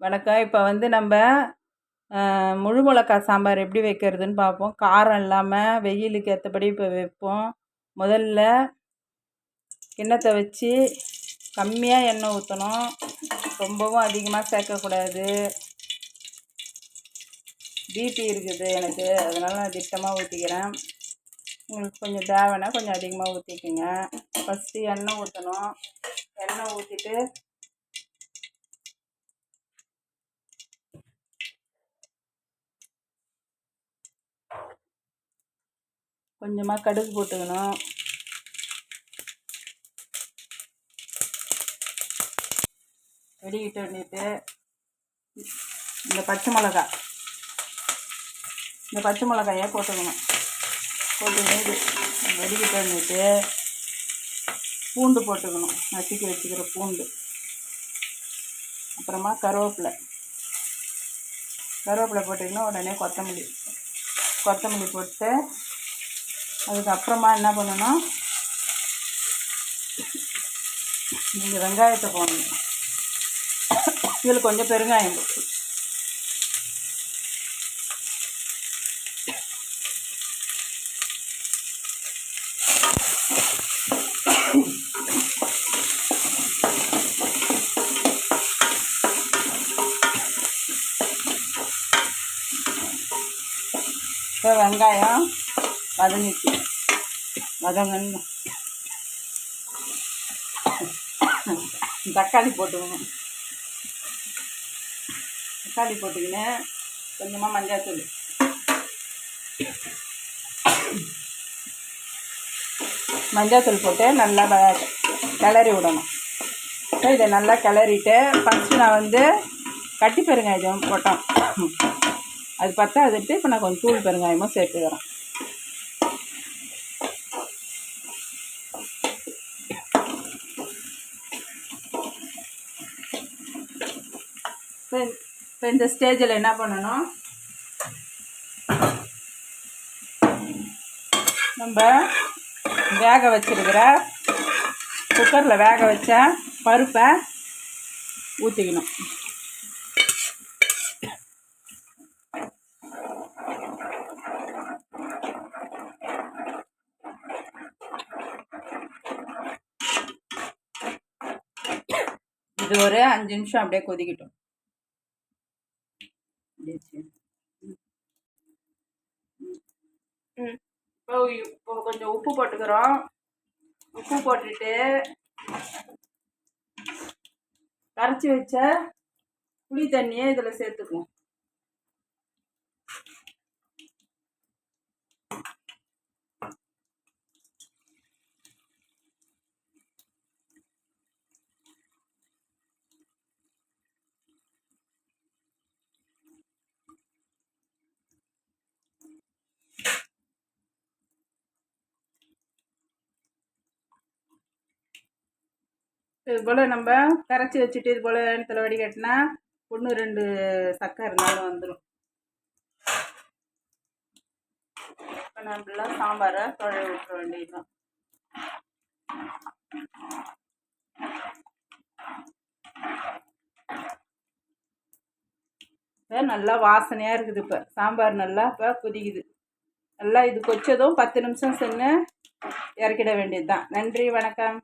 வணக்கம். இப்போ வந்து நம்ம முழு மிளகா சாம்பார் எப்படி வைக்கிறதுன்னு பார்ப்போம். காரம் இல்லாமல் வெயிலுக்கு ஏற்றபடி இப்போ வைப்போம். முதல்ல கிண்ணத்தை வச்சு கம்மியாக எண்ணெய் ஊற்றணும் ரொம்பவும் அதிகமாக சேர்க்கக்கூடாது. பிபி இருக்குது எனக்கு. அதனால் நான் திட்டமாக ஊற்றிக்கிறேன் உங்களுக்கு கொஞ்சம் தேவைன்னா கொஞ்சம் அதிகமாக ஊற்றிக்கோங்க ஃபஸ்ட்டு எண்ணெய் ஊற்றணும் எண்ணெய் ஊற்றிட்டு கொஞ்சமாக கடுகு போட்டுக்கணும். வெடிக்கிட்டு வந்துட்டு இந்த பச்சை மிளகா. இந்த பச்சை மிளகாயை போட்டுக்கணும். போட்டுக்கிட்டு வெடிக்கிட்டு வந்துட்டு பூண்டு போட்டுக்கணும். நசுக்கி வச்சுக்கிற பூண்டு. அப்புறமா கருவேப்பிலை. கருவேப்பிலை போட்டிங்கன்னா உடனே கொத்தமல்லி. கொத்தமல்லி போட்டு அதுக்கப்புறமா என்ன பண்ணணும் நீங்கள் வெங்காயத்தை போடணும். இதில் கொஞ்சம் பெருங்காயம் போட்டு. இப்போ வெங்காயம் வதங்கிச்சு வதங்கன்னு தக்காளி போட்டுக்கணும் தக்காளி போட்டுக்கின்னு கொஞ்சமாக மஞ்சாத்தூள் மஞ்சாத்தூள் போட்டு நல்லா கிளறி விடணும். இதை நல்லா கிளறிட்டு ஃபஸ்ட்டு நான் வந்து கட்டி பெருங்காயம் போட்டோம் அது பத்தாதுட்டு இப்போ நான் கொஞ்சம் தூள் பெருங்காயமும் சேர்த்துக்கிறேன். இப்போ இந்த ஸ்டேஜில் என்ன பண்ணணும்? நம்ம வேக வச்சிருக்கிற குக்கரில் வேக வச்ச பருப்பை ஊற்றிக்கணும் இது ஒரு அஞ்சு நிமிஷம் அப்படியே கொதிக்கட்டும். இப்போ இப்போ கொஞ்சம் உப்பு போட்டுக்கிறோம். உப்பு போட்டுட்டு கரைச்சி வச்ச புளி தண்ணியை இதில் சேர்த்துக்குவோம். இது போல் நம்ம கரைச்சி வச்சுட்டு இது போல் இடத்துல வடிகட்டினா ஒன்று ரெண்டு சக்கை இருந்தாலும் வந்துடும் இப்போ நம்மளாம் சாம்பாரை தொழை விட்டுற வேண்டியதுதான். இப்போ நல்லா வாசனையாக இருக்குது இப்போ. சாம்பார் நல்லா இப்போ கொதிக்குது. நல்லா இது கொச்சதும் பத்து நிமிஷம் சென்று இறக்கிட வேண்டியது தான் நன்றி வணக்கம்.